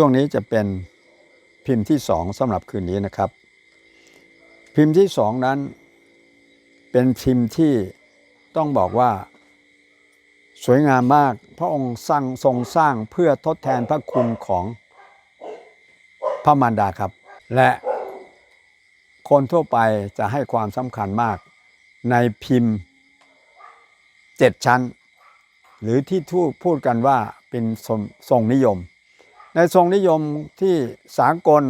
ช่วงนี้จะเป็นพิมพ์ที่สองสำหรับคืนนี้นะครับ พิมพ์ที่สองนั้น เป็นพิมพ์ที่ต้องบอกว่า สวยงามมาก พระองค์สร้างทรงสร้างเพื่อทดแทนพระคุณของพระมารดาครับ และคนทั่วไปจะให้ความสำคัญมากในพิมพ์เจ็ดชั้น หรือที่ทูพูดกันว่าเป็นทรงนิยม ในทรงนิยมที่สากล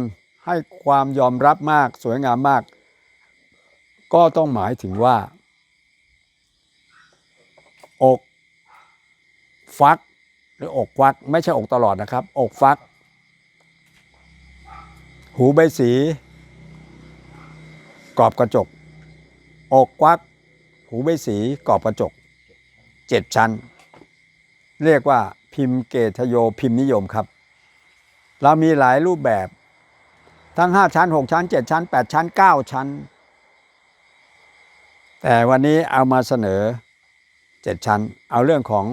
ให้ความยอมรับมากสวยงามมาก ก็ต้องหมายถึงว่า อกฟักหรืออกฟักไม่ใช่อกตลอดนะครับ อกฟัก หูใบสี กรอบกระจก อกควัก หูใบสีกรอบกระจกเจ็ดชั้น เรียกว่าพิมพ์เกตโยพิมพ์นิยมครับ เรามีหลายรูปแบบ ทั้ง 5 ชั้น 6 ชั้น 7 ชั้น 8 ชั้น 9 ชั้น แต่วันนี้เอามาเสนอ 7 ชั้น เอาเรื่องของ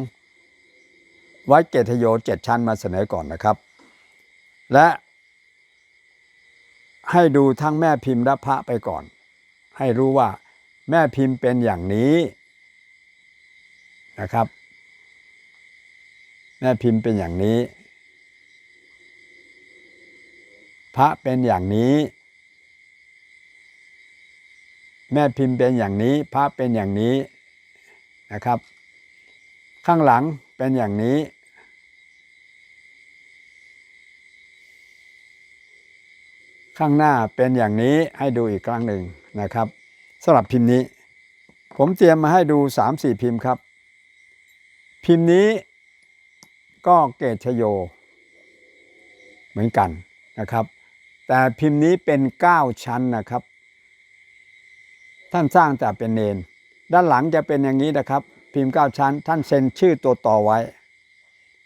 วัดเกตโย 7 ชั้นมาเสนอก่อนนะครับ และให้ดูทั้งแม่พิมพ์และพระไปก่อน ให้รู้ว่าแม่พิมพ์เป็นอย่างนี้นะครับ แม่พิมพ์เป็นอย่างนี้ พระเป็นอย่างนี้ แม่พิมพ์เป็นอย่างนี้ พระเป็นอย่างนี้นะครับ ข้างหลังเป็นอย่างนี้ ข้างหน้าเป็นอย่างนี้ให้ดูอีกครั้งหนึ่งนะครับสำหรับพิมพ์นี้ ผมเตรียมมาให้ดู 3-4 พิมพ์ครับ พิมพ์นี้ก็เกตชโย เหมือนกันนะครับ แต่พิมพ์นี้เป็น 9 ชั้นนะครับ ท่านสร้างจะเป็นเนน ด้านหลังจะเป็นอย่างนี้นะครับ พิมพ์ 9 ชั้น ท่านเซ็นชื่อตัวต่อไว้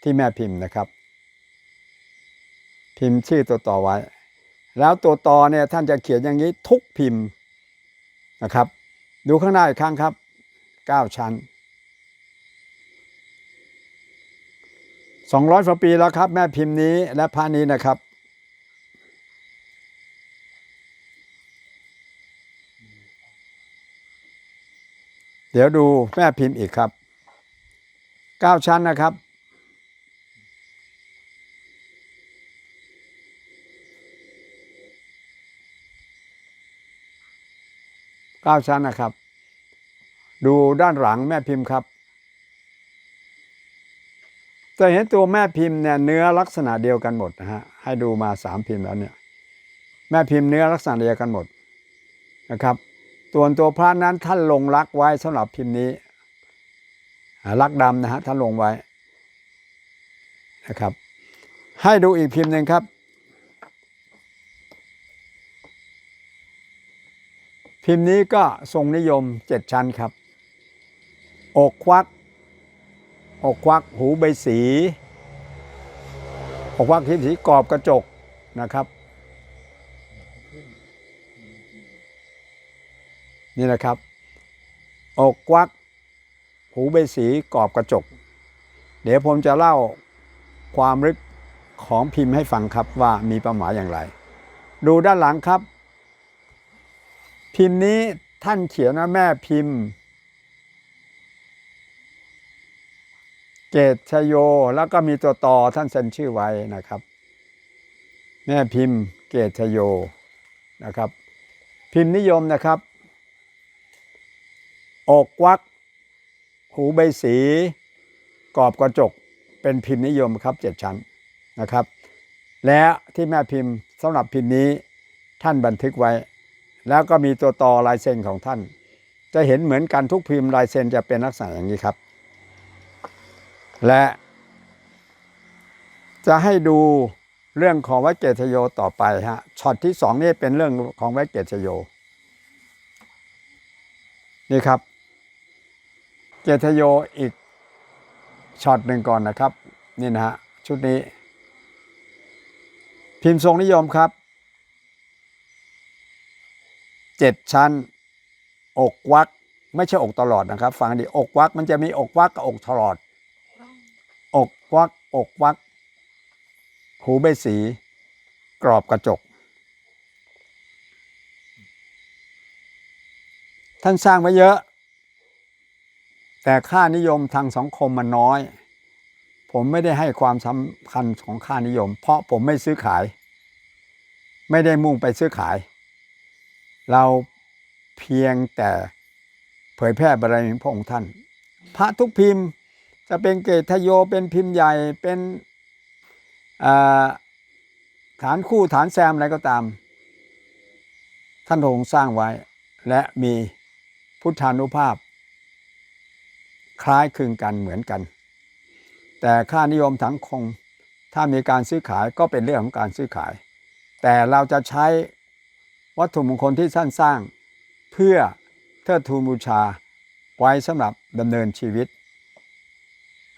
ที่แม่พิมพ์นะครับ พิมพ์ชื่อตัวต่อไว้ แล้วตัวต่อเนี่ยท่านจะเขียนอย่างนี้ทุกพิมพ์นะครับ ดูข้างหน้าอีกครั้งครับ 9 ชั้น200กว่าปีแล้วครับ แม่พิมพ์นี้และพระนี้นะครับ เดี๋ยวดูแม่พิมพ์อีกครับ9ชั้นนะครับ เก้าชั้นนะครับ ดูด้านหลังแม่พิมพ์ครับ จะเห็นตัวแม่พิมพ์เนี่ยเนื้อลักษณะเดียวกันหมดนะฮะ ให้ดูมาสามพิมพ์แล้วเนี่ย แม่พิมพ์เนื้อลักษณะเดียวกันหมดนะครับ ตัวนตัวพระนั้นท่านลงรักไว้สำหรับพิมพ์นี้รักดำนะฮะท่านลงไว้นะครับ ให้ดูอีกพิมพ์หนึ่งครับ พิมพ์นี้ก็ทรงนิยมเจ็ดชั้นครับ อกควัก อกควักหูใบสี อกควักทิพสีกรอบกระจกนะครับ นี่นะครับ อกควัก หูใบสีกรอบกระจก เดี๋ยวผมจะเล่าความลึกของพิมพ์ให้ฟังครับว่ามีประหมายอย่างไร ดูด้านหลังครับ พิมพ์นี้ท่านเขียนว่าแม่พิมพ์ เกตชโยแล้วก็มีตัวต่อท่านเซ็นชื่อไว้นะครับ แม่พิมพ์ เกตชโยนะครับ พิมพ์นิยมนะครับ อกวัก หูใบสี กรอบกระจก เป็นพิมพ์นิยมครับเจ็ดชั้นนะครับ และที่แม่พิมพ์สำหรับพิมพ์นี้ท่านบันทึกไว้ แล้วก็มีตัวต่อลายเซ็นของท่าน จะเห็นเหมือนกันทุกพิมพ์ลายเซ็นจะเป็นลักษณะอย่างนี้ครับ และจะให้ดูเรื่องของวัดเกตโยต่อไปฮะช็อตที่สองนี่เป็นเรื่องของวัดเกตโยนี่ครับ เกตชโยอีกช็อตหนึ่งก่อนนะครับ นี่นะฮะชุดนี้ พิมพ์ทรงนิยมครับเจ็ดชั้น อกวัก ไม่ใช่อกตลอดนะครับ ฟังดีอกวักมันจะมีอกวักกับอกตลอด อกวักอกวัก หูใบสี กรอบกระจก ท่านสร้างไว้เยอะ แต่ค่านิยมทางสังคมมันน้อย ผมไม่ได้ให้ความสำคัญของค่านิยม เพราะผมไม่ซื้อขาย ไม่ได้มุ่งไปซื้อขาย เราเพียงแต่เผยแพร่บารมีพระองค์ท่าน พระทุกพิมพ์จะเป็นเกตโยเป็นพิมพ์ใหญ่เป็นฐานคู่ฐานแซมอะไรก็ตาม ท่านองค์สร้างไว้ และมีพุทธานุภาพ คล้ายคลึงกันเหมือนกัน แต่ค่านิยมสังคมถ้ามีการซื้อขายก็เป็นเรื่องของการซื้อขาย แต่เราจะใช้วัตถุมงคลที่ท่านสร้าง เพื่อเทิดทูนบูชาไว้สำหรับดำเนินชีวิต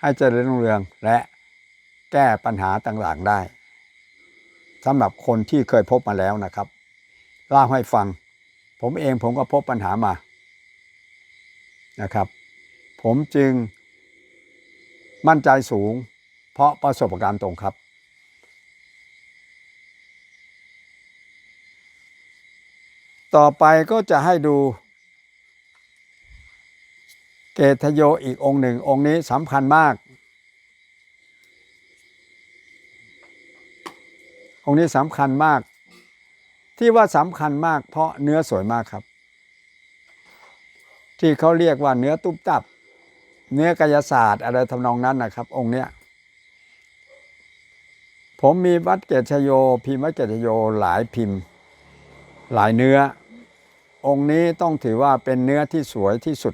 ให้เจริญรุ่งเรืองและแก้ปัญหาต่างๆได้สำหรับคนที่เคยพบมาแล้วนะครับเล่าให้ฟัง ผมเองผมก็พบปัญหามานะครับ ผมจึงมั่นใจสูง เพราะประสบการณ์ตรงครับ ต่อไปก็จะให้ดู เกตโยอีกองค์หนึ่ง องค์นี้สำคัญมาก องค์นี้สำคัญมาก ที่ว่าสำคัญมากเพราะเนื้อสวยมากครับ ที่เขาเรียกว่าเนื้อตุ๊บตับ เนื้อกายศาสตร์อะไรทำนองนั้นนะครับ องค์เนี้ยผมมีวัดเกตชโย พิมพ์วัดเกตชโยหลายพิมพ์ หลายเนื้อ องค์นี้ต้องถือว่าเป็นเนื้อที่สวยที่สุด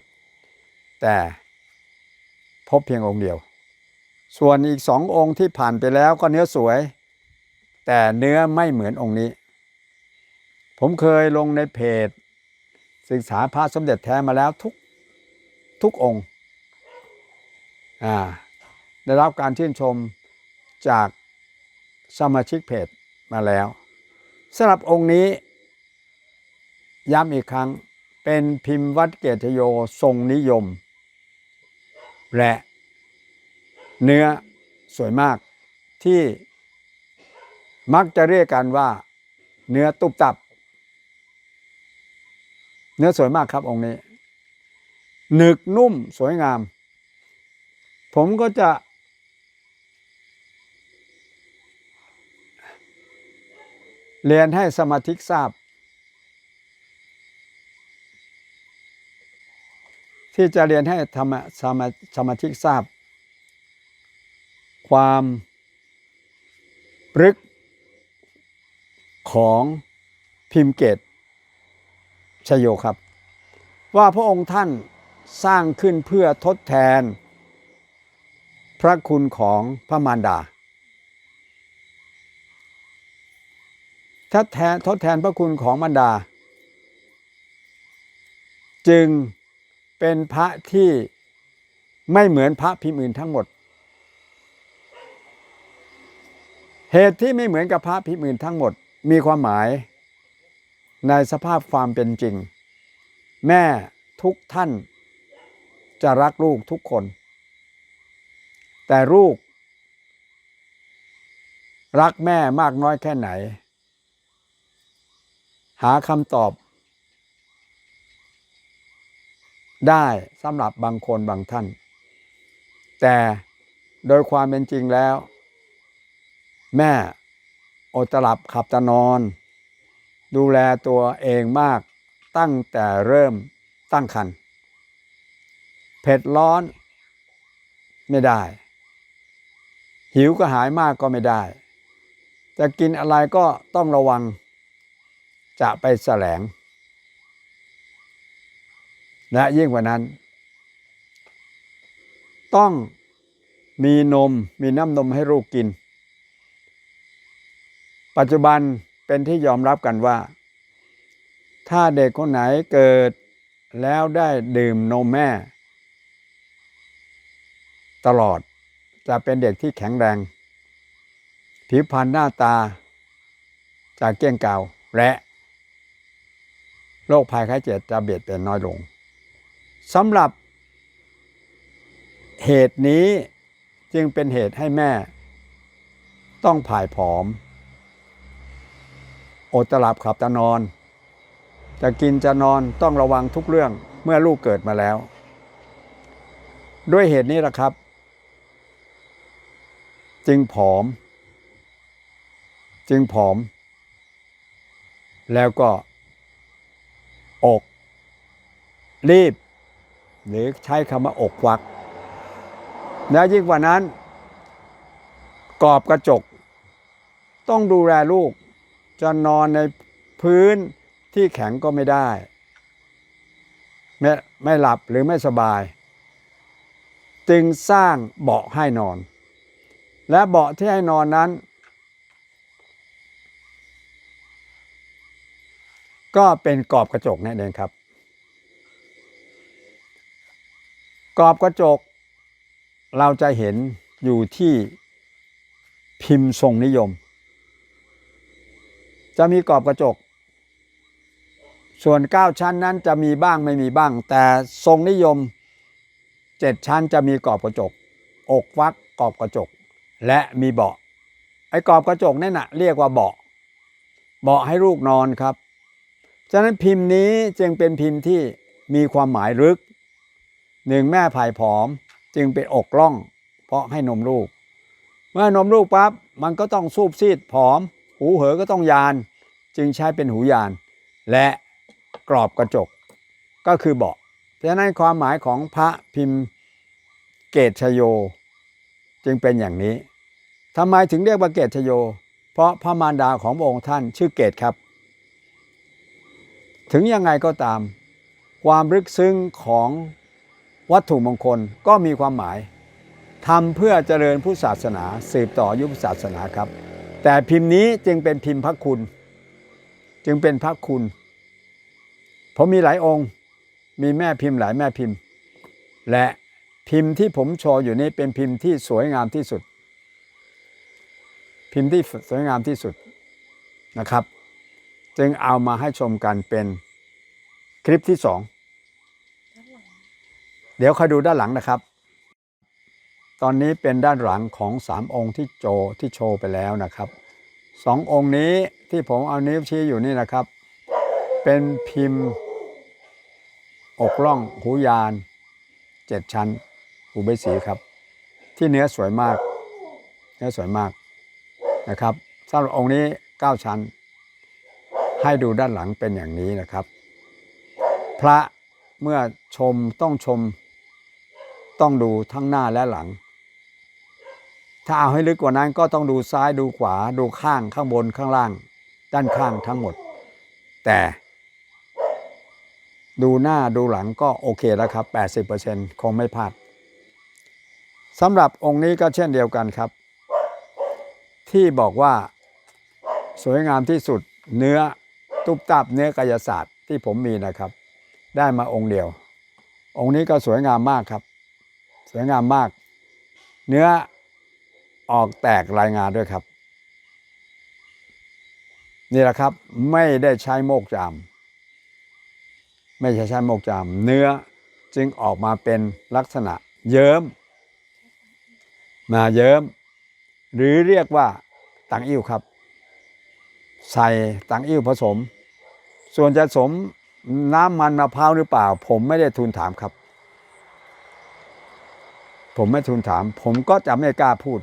แต่พบเพียงองค์เดียว ส่วนอีกสององค์ที่ผ่านไปแล้วก็เนื้อสวย แต่เนื้อไม่เหมือนองค์นี้ ผมเคยลงในเพจ ศึกษาพระสมเด็จแท้มาแล้วทุกทุกองค์ ได้รับการชื่นชมจากสมาชิกเพจมาแล้วสำหรับองค์นี้ ย้ำอีกครั้งเป็นพิมพ์วัดเกตโยทรงนิยม และเนื้อสวยมากที่มักจะเรียกกันว่า เนื้อตุบตับ เนื้อสวยมากครับองค์นี้ หนึกนุ่มสวยงาม ผมก็จะ เรียนให้สมาชิกทราบ ที่จะเรียนให้ธรรมสมาสมาชิกทราบ ความรึกของพิมเกตชโยครับ ว่าพระองค์ท่านสร้างขึ้นเพื่อทดแทน พระคุณของพระมารดาถ้าแทนทดแทนพระคุณของมารดา จึงเป็นพระที่ไม่เหมือนพระพิมพ์อื่นทั้งหมด เหตุที่ไม่เหมือนกับพระพิมพ์อื่นทั้งหมด มีความหมายในสภาพความเป็นจริง แม่ทุกท่านจะรักลูกทุกคน แต่ลูก รักแม่มากน้อยแค่ไหน หาคำตอบ ได้สำหรับบางคนบางท่าน แต่โดยความเป็นจริงแล้ว แม่อดตหลับขับตะนอน ดูแลตัวเองมากตั้งแต่เริ่มตั้งครรภ์เผ็ดร้อนไม่ได้ หิวก็หายมากก็ไม่ได้ จะกินอะไรก็ต้องระวัง จะไปแสลง และยิ่งกว่านั้น ต้องมีนมมีน้ำนมให้ลูกกิน ปัจจุบันเป็นที่ยอมรับกันว่า ถ้าเด็กคนไหนเกิดแล้วได้ดื่มนมแม่ ตลอด จะเป็นเด็กที่แข็งแรง ผิวพรรณหน้าตาจะเกี้ยงเกลาและโรคภัยไข้เจ็บจะเบียดเบียนน้อยลงสำหรับ เหตุนี้จึงเป็นเหตุให้แม่ ต้องผ่ายผอม อดตะหลับขับตะนอน จะกินจะนอนต้องระวังทุกเรื่องเมื่อลูกเกิดมาแล้ว ด้วยเหตุนี้ละครับ จึงผอม จึงผอม แล้วก็ อก รีบ หรือใช้คำว่าอกควัก แล้วยิ่งกว่านั้น กรอบกระจก ต้องดูแลลูก จะนอนในพื้นที่แข็งก็ไม่ได้ ไม่ไม่หลับหรือไม่สบาย จึงสร้างเบาะให้นอน และเบาะที่ให้นอนนั้น ก็เป็นกรอบกระจกนั่นเองครับ กรอบกระจก เราจะเห็นอยู่ที่พิมพ์ทรงนิยม จะมีกรอบกระจก ส่วน 9 ชั้นนั้นจะมีบ้างไม่มีบ้าง แต่ทรงนิยม 7 ชั้นจะมีกรอบกระจก อกฟักกรอบกระจก และมีเบาะ ไอ้กรอบกระจกนั่นนะเรียกว่าเบาะ เบาะให้ลูกนอนครับ ฉะนั้นพิมพ์นี้จึงเป็นพิมพ์ที่มีความหมายลึกหนึ่งแม่ผายผอมจึงเป็นอกล่อง เพราะให้นมลูก เมื่อนมลูกปั๊บมันก็ต้องสูบซีดผอม หูเหอก็ต้องยาน จึงใช้เป็นหูยาน และกรอบกระจกก็คือเบาะเพราะฉะนั้นความหมายของพระพิมพ์เกตชโย จึงเป็นอย่างนี้ ทำไมถึงเรียกว่าเกตชโย เพราะพระมารดาของพระองค์ท่านชื่อเกตครับ ถึงยังไงก็ตาม ความลึกซึ้งของวัตถุมงคลก็มีความหมายทำเพื่อเจริญพุทธศาสนาสืบต่อยุพุทธศาสนาครับ แต่พิมพ์นี้จึงเป็นพิมพ์พระคุณ จึงเป็นพระคุณผมมีหลายองค์ มีแม่พิมพ์หลายแม่พิมพ์ และพิมพ์ที่ผมโชว์อยู่นี้เป็นพิมพ์ที่สวยงามที่สุด พิมพ์ที่สวยงามที่สุดนะครับ จึงเอามาให้ชมกันเป็นคลิปที่สองเดี๋ยวคอยดูด้านหลังนะครับ ตอนนี้เป็นด้านหลังของสามองค์ที่โจที่โชว์ไปแล้วนะครับสององค์นี้ที่ผมเอานิ้วชี้อยู่นี่นะครับ เป็นพิมพ์ อกล่องหูยานเจ็ดชั้นหูใบสีครับ ที่เนื้อสวยมาก เนื้อสวยมาก นะครับสำหรับองค์นี้เก้าชั้น ให้ดูด้านหลังเป็นอย่างนี้นะครับ พระเมื่อชมต้องชม ต้องดูทั้งหน้าและหลัง ถ้าเอาให้ลึกกว่านั้นก็ต้องดูซ้ายดูขวาดูข้างข้างบนข้างล่าง ด้านข้างทั้งหมด แต่ดูหน้าดูหลังก็โอเคแล้วครับ 80%คงไม่พลาดสำหรับองค์นี้ก็เช่นเดียวกันครับ ที่บอกว่าสวยงามที่สุดเนื้อตุบตับเนื้อกายศาสตร์ที่ผมมีนะครับ ได้มาองค์เดียว องค์นี้ก็สวยงามมากครับ สวยงามมาก เนื้อออกแตกรายงานด้วยครับ นี่แหละครับไม่ได้ใช้โมกจาม ไม่ใช่ใช้โมกจาม เนื้อจึงออกมาเป็นลักษณะเยิ้มมาเยิ้ม หรือเรียกว่าตังอิ่วครับ ใส่ตังอิ่วผสม ส่วนจะสมน้ำมันมะพร้าวหรือเปล่า ผมไม่ได้ทูลถามครับ ผมไม่ทูลถาม ผมก็จะไม่กล้าพูด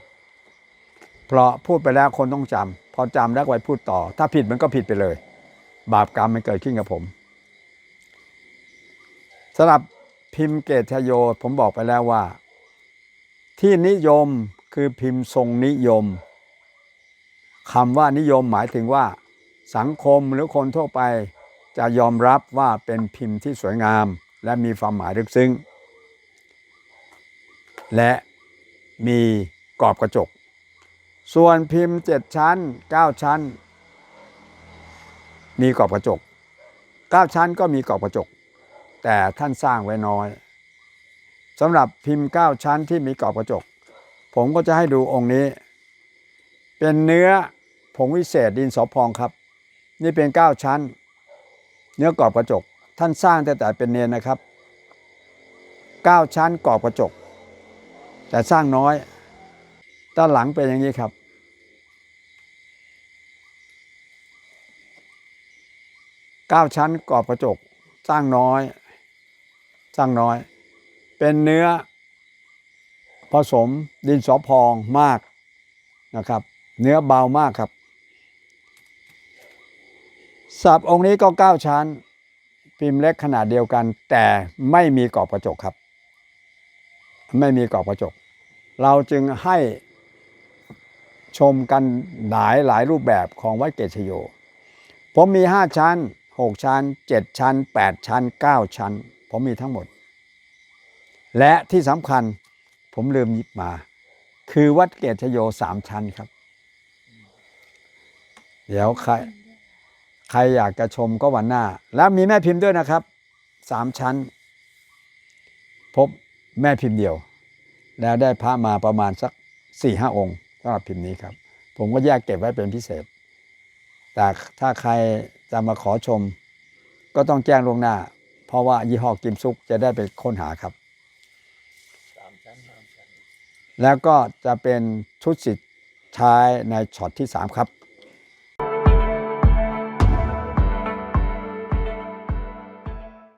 เพราะพูดไปแล้วคนต้องจำพอจำแล้วไว้พูดต่อ ถ้าผิดมันก็ผิดไปเลย บาปกรรมมันเกิดขึ้นกับผมสำหรับพิมพ์เกตชโย ผมบอกไปแล้วว่า ที่นิยม คือพิมพ์ทรงนิยมคำว่านิยมหมายถึงว่า สังคมหรือคนทั่วไปจะยอมรับว่าเป็นพิมพ์ที่สวยงาม และมีความหมายลึกซึ้ง และมีกรอบกระจก ส่วนพิมพ์เจ็ดชั้นเก้าชั้น มีกรอบกระจกเก้าชั้นก็มีกรอบกระจก แต่ท่านสร้างไว้น้อยสำหรับพิมพ์เก้าชั้นที่มีกรอบกระจก ผมก็จะให้ดูองค์นี้ เป็นเนื้อผงวิเศษดินสอพองครับ นี่เป็น 9 ชั้น เนื้อกรอบกระจก ท่านสร้างแต่แต่เป็นเนนนะครับ 9 ชั้นกรอบกระจก แต่สร้างน้อยด้านหลังเป็นอย่างนี้ครับเก้าชั้นกรอบกระจก สร้างน้อย สร้างน้อย เป็นเนื้อ ผสมดินสอพองมากนะครับ เนื้อเบามากครับสับองค์นี้ก็เก้าชั้น พิมพ์เล็กขนาดเดียวกัน แต่ไม่มีกรอบกระจกครับ ไม่มีกรอบกระจก เราจึงให้ชมกันหลายหลายรูปแบบของวัดเกตชโย ผมมี 5 ชั้น 6 ชั้น 7 ชั้น 8 ชั้น 9 ชั้น ผมมีทั้งหมด และที่สำคัญ ผมลืมหยิบมา คือวัดเกตชโย3ชั้นครับ เดี๋ยวใครใครอยากจะชมก็วันหน้า แล้วมีแม่พิมพ์ด้วยนะครับ3ชั้น พบแม่พิมพ์เดียว แล้วได้พระมาประมาณสัก4ี่ห้าองค์สำหรับพิมพ์นี้ครับ ผมก็แยกเก็บไว้เป็นพิเศษ แต่ถ้าใครจะมาขอชม ก็ต้องแจ้งล่วงหน้า เพราะว่ายี่ห้อกิมซุกจะได้ไปค้นหาครับ สามชั้นสามชั้น แล้วก็จะเป็นชุดสิทธิ์ท้ายในช็อตที่ 3 ครับ